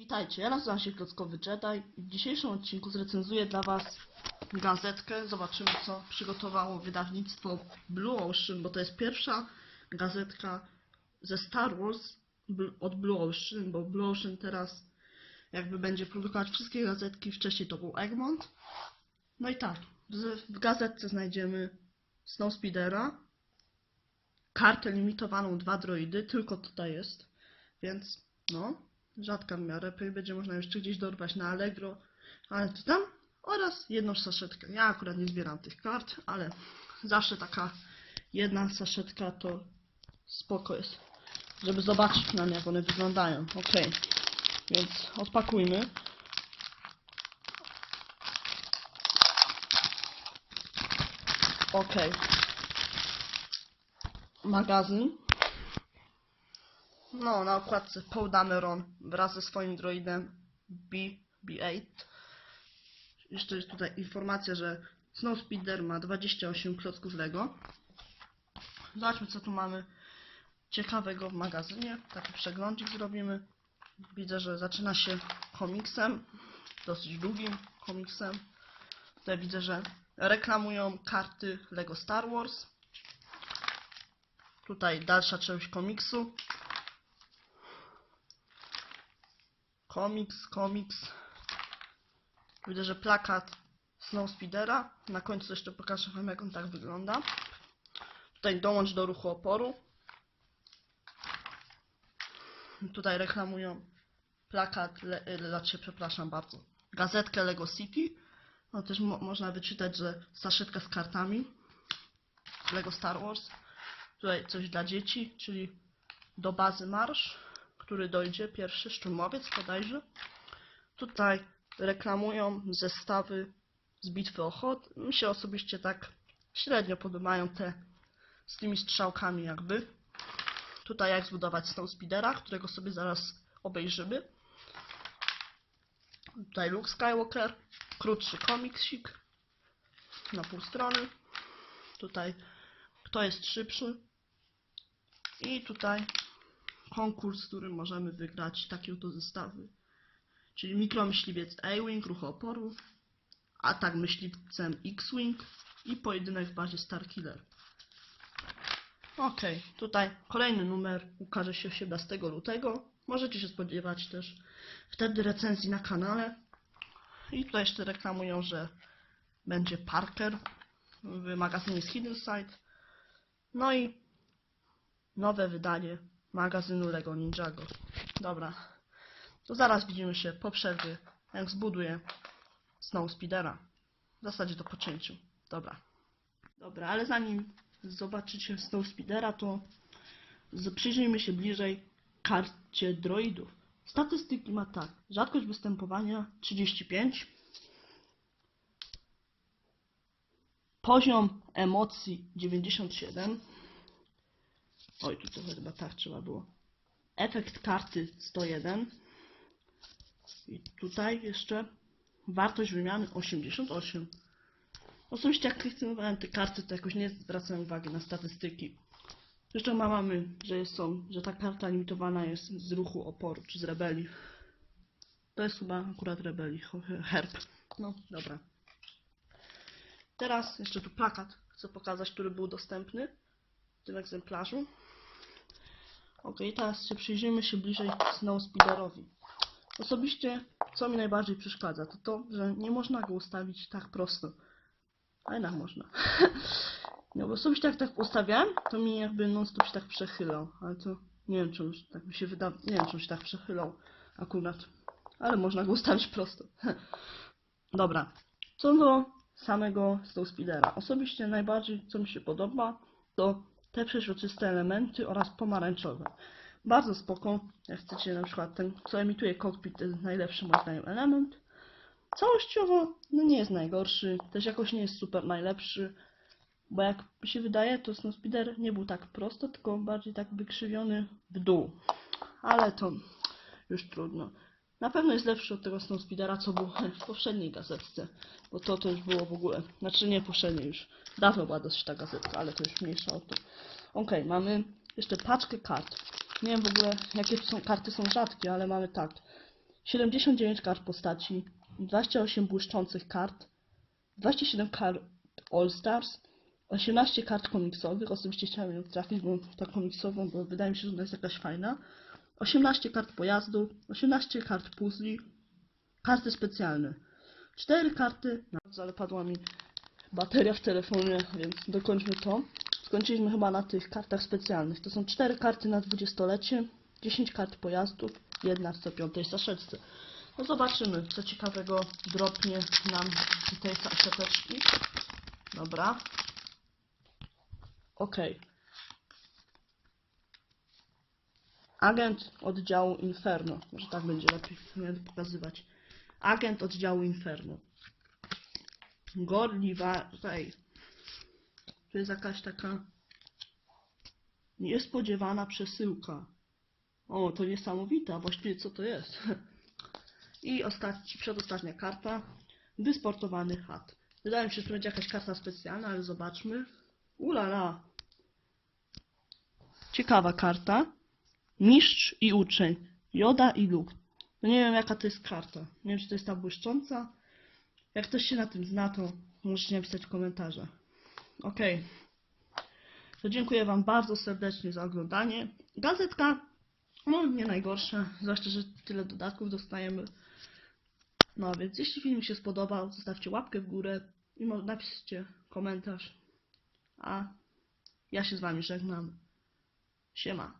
Witajcie, ja nazywam się Klockowy Jedi i w dzisiejszym odcinku zrecenzuję dla Was gazetkę. Zobaczymy, co przygotowało wydawnictwo Blue Ocean, bo to jest pierwsza gazetka ze Star Wars od Blue Ocean, bo Blue Ocean teraz jakby będzie produkować wszystkie gazetki. Wcześniej to był Egmont. No i tak, w gazetce znajdziemy Snowspeedera, kartę limitowaną, dwa droidy, tylko tutaj jest, więc no, rzadka w miarę, będzie można jeszcze gdzieś dorwać na Allegro, ale to tam oraz jedną saszetkę. Ja akurat nie zbieram tych kart, ale zawsze taka jedna saszetka to spoko jest, żeby zobaczyć na nie, jak one wyglądają. Ok, więc odpakujmy. Ok. Magazyn. No, na okładce Paul Dameron wraz ze swoim droidem B, B8. Jeszcze jest tutaj informacja, że Snowspeeder ma 28 klocków Lego. Zobaczmy, co tu mamy ciekawego w magazynie. Taki przeglądzik zrobimy. Widzę, że zaczyna się komiksem, dosyć długim komiksem. Tutaj widzę, że reklamują karty Lego Star Wars. Tutaj dalsza część komiksu. Komiks, komiks. Widzę, że plakat Snowspeedera. Na końcu jeszcze pokażę wam, jak on tak wygląda. Tutaj dołącz do ruchu oporu. Tutaj reklamują plakat, le, znaczy, przepraszam bardzo, gazetkę Lego City. No też mo można wyczytać, że saszetka z kartami Lego Star Wars. Tutaj coś dla dzieci, czyli do bazy marsz, który dojdzie, pierwszy szturmowiec bodajże. Tutaj reklamują zestawy z bitwy Ochot. Mi się osobiście tak średnio podobają te z tymi strzałkami jakby. Tutaj jak zbudować Snowspeedera, którego sobie zaraz obejrzymy. Tutaj Luke Skywalker, krótszy komiksik na pół strony. Tutaj kto jest szybszy. I tutaj konkurs, w którym możemy wygrać takie oto zestawy. Czyli mikromyśliwiec A-Wing, ruch oporu, atak myśliwcem X-Wing i pojedynek w bazie Starkiller. Ok, tutaj kolejny numer ukaże się 18 lutego. Możecie się spodziewać też wtedy recenzji na kanale. I tutaj jeszcze reklamują, że będzie Parker w magazynie z Hidden Side. No i nowe wydanie magazynu Lego Ninjago. Dobra, to zaraz widzimy się po przerwie, jak zbuduję Snowspeedera. W zasadzie to po cięciu. Dobra. Dobra, ale zanim zobaczycie Snowspeedera, to z- przyjrzyjmy się bliżej karcie droidów. Statystyki ma tak. Rzadkość występowania 35. Poziom emocji 97. Oj, tu to chyba tak trzeba było. Efekt karty 101. I tutaj jeszcze wartość wymiany 88. Osobiście jak kolekcjonowałem te karty, to jakoś nie zwracałem uwagi na statystyki. Zresztą ma- mamy, że, są, że ta karta limitowana jest z ruchu oporu, czy z rebelii. To jest chyba akurat rebelii, herb. No, dobra. Teraz jeszcze tu plakat chcę pokazać, który był dostępny w tym egzemplarzu. Ok, teraz się przyjrzyjmy się bliżej Snowspeederowi. Osobiście, co mi najbardziej przeszkadza, to to, że nie można go ustawić tak prosto. A jednak można. No bo osobiście jak tak ustawiałem, to mi jakby non stop się tak przechylał. Ale to nie wiem, czy tak mi się wyda... Nie wiem, czy się tak przechylał akurat. Ale można go ustawić prosto. Dobra. Co do samego Snowspeedera. Osobiście najbardziej, co mi się podoba, to te przeźroczyste elementy oraz pomarańczowe. Bardzo spoko, jak chcecie na przykład ten, co emituje kokpit, to jest najlepszy moim zdaniem element. Całościowo no nie jest najgorszy, też jakoś nie jest super najlepszy, bo jak się wydaje, to Snowspeeder nie był tak prosto, tylko bardziej tak wykrzywiony w dół. Ale to już trudno. Na pewno jest lepszy od tego Snowspeedera, co był w poprzedniej gazetce, bo to to już było w ogóle, znaczy nie poprzedniej już, dawno była dosyć ta gazetka, ale to już mniejsza o to. Okej, mamy jeszcze paczkę kart. Nie wiem w ogóle, jakie są karty są rzadkie, ale mamy tak. 79 kart postaci, 28 błyszczących kart, 27 kart All Stars, 18 kart komiksowych, osobiście chciałem ją trafić, bo ta komiksową, bo wydaje mi się, że ona jest jakaś fajna, 18 kart pojazdu, 18 kart puzli, karty specjalne, 4 karty, no, ale padła mi bateria w telefonie, więc dokończmy to. Skończyliśmy chyba na tych kartach specjalnych. To są 4 karty na dwudziestolecie, 10 kart pojazdów, jedna w co piątej saszeczce. No zobaczymy, co ciekawego dropnie nam tej saszeteczki. Dobra. Okej. Agent oddziału Inferno. Może tak będzie lepiej pokazywać. Agent oddziału Inferno. Gorliwa Ray. To jest jakaś taka niespodziewana przesyłka. O, to niesamowite, a właściwie co to jest? I ostatni, przedostatnia karta. Wysportowany chat. Wydaje mi się, że to będzie jakaś karta specjalna, ale zobaczmy. Ulala! Ciekawa karta. Mistrz i uczeń. Joda i Luke. No nie wiem jaka to jest karta. Nie wiem czy to jest ta błyszcząca. Jak ktoś się na tym zna, to możecie napisać w komentarzach. Okej. To dziękuję Wam bardzo serdecznie za oglądanie. Gazetka, no nie najgorsza, zwłaszcza, że tyle dodatków dostajemy. No więc jeśli film się spodobał, zostawcie łapkę w górę i napiszcie komentarz. A ja się z Wami żegnam. Siema.